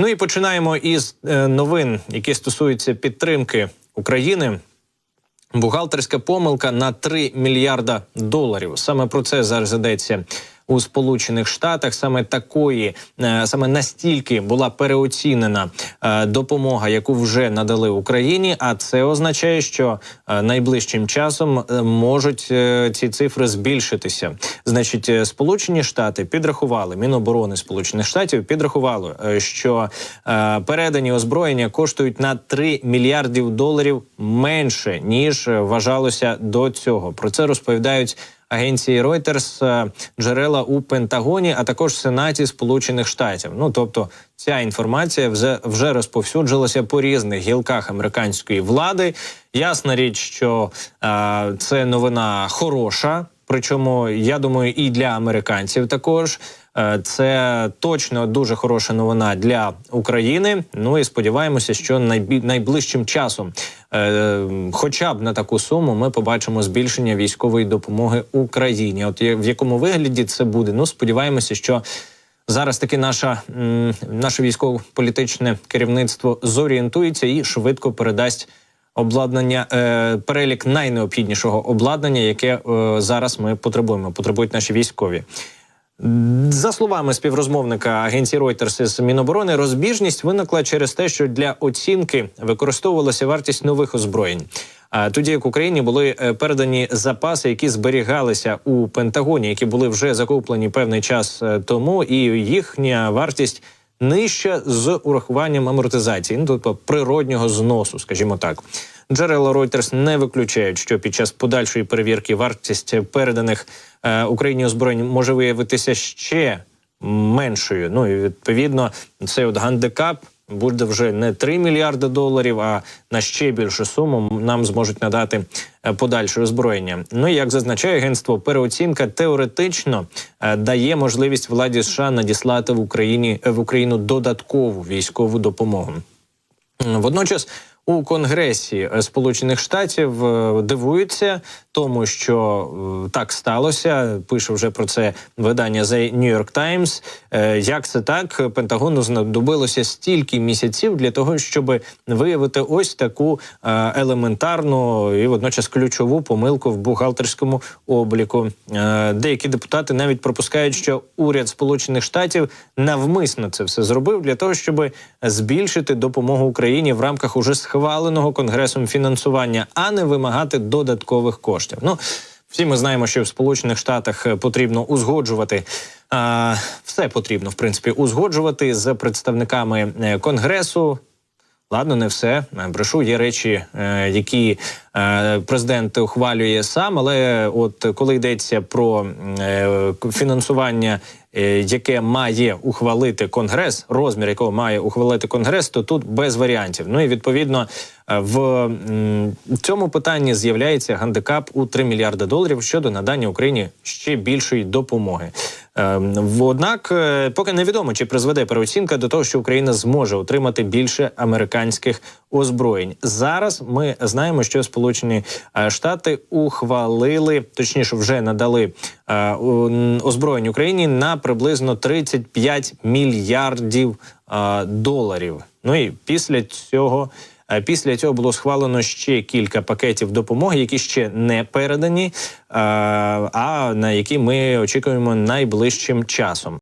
Ну і починаємо із е, новин, які стосуються підтримки України. Бухгалтерська помилка на 3 мільярда доларів. Саме про це зараз йдеться у Сполучених Штатах. Саме такої, е, саме настільки була переоцінена е, допомога, яку вже надали Україні. А це означає, що е, найближчим часом можуть ці цифри збільшитися. Значить, Сполучені Штати підрахували Міноборони Сполучених Штатів підрахувало, е, що передані озброєння коштують на 3 мільярдів доларів менше ніж вважалося до цього. Про це розповідають. Агенції Reuters, е, джерела у Пентагоні, а також Сенаті Сполучених Штатів. Ну тобто, ця інформація вже вже розповсюджилася по різних гілках американської влади. Ясна річ, що е, це новина хороша. Причому я думаю, і для американців також Е, це точно дуже хороша новина для України. Ну і сподіваємося, що найближчим часом, хоча б на таку суму, ми побачимо збільшення військової допомоги Україні. От в якому вигляді це буде? Ну сподіваємося, що. Зараз таки наша наше військово-політичне керівництво зорієнтується і швидко передасть обладнання, е, перелік найнеобхіднішого обладнання, яке е, зараз ми потребуємо. Потребують наші військові. За словами співрозмовника агенції Reuters з Міноборони, розбіжність виникла через те, що для оцінки використовувалася вартість нових озброєнь. А тоді як Україні були е, передані запаси, які зберігалися у Пентагоні, які були вже закуплені певний час е, тому, і їхня вартість нижча з урахуванням амортизації, ну тобто природнього зносу, скажімо так. Джерела Reuters не виключають, що під час подальшої перевірки вартість переданих е, Україні озброєнь може виявитися ще меншою. Ну і відповідно цей от гандикап буде вже не 3 мільярди доларів, а на ще більшу суму нам зможуть надати е, подальше озброєння. Ну і як зазначає агентство, переоцінка теоретично е, дає можливість владі США надіслати в Україні в Україну додаткову військову допомогу. Водночас у Конгресі Сполучених Штатів е, дивуються тому, що е, так сталося. Пише вже про це видання The New York Times. Е, Як це так? Пентагону знадобилося стільки місяців для того, щоб виявити ось таку е, елементарну і водночас ключову помилку в бухгалтерському обліку. Деякі депутати навіть пропускають, що уряд Сполучених Штатів навмисно це все зробив для того, щоб збільшити допомогу Україні в рамках уже схваленого конгресом фінансування, а не вимагати додаткових коштів. Ну всі ми знаємо, що в Сполучених Штатах е, потрібно узгоджувати. А, все потрібно в принципі узгоджувати з представниками е, конгресу. Ладно, не все Е, брешу. Є речі, е, які е, президент ухвалює сам. Але от коли йдеться про фінансування, яке має ухвалити конгрес, розмір якого має ухвалити конгрес, то тут без варіантів. Ну і відповідно в цьому питанні з'являється гандикап у 3 мільярди доларів щодо надання Україні ще більшої допомоги. Ем, Однак, е, поки невідомо, чи призведе переоцінка до того, що Україна зможе отримати більше американських озброєнь. Зараз ми знаємо, що Сполучені е, Штати ухвалили, точніше, вже надали е, озброєнь Україні на приблизно 35 мільярдів доларів. Ну і після цього. Після цього було схвалено ще кілька пакетів допомоги, які ще не передані, а на які ми очікуємо найближчим часом.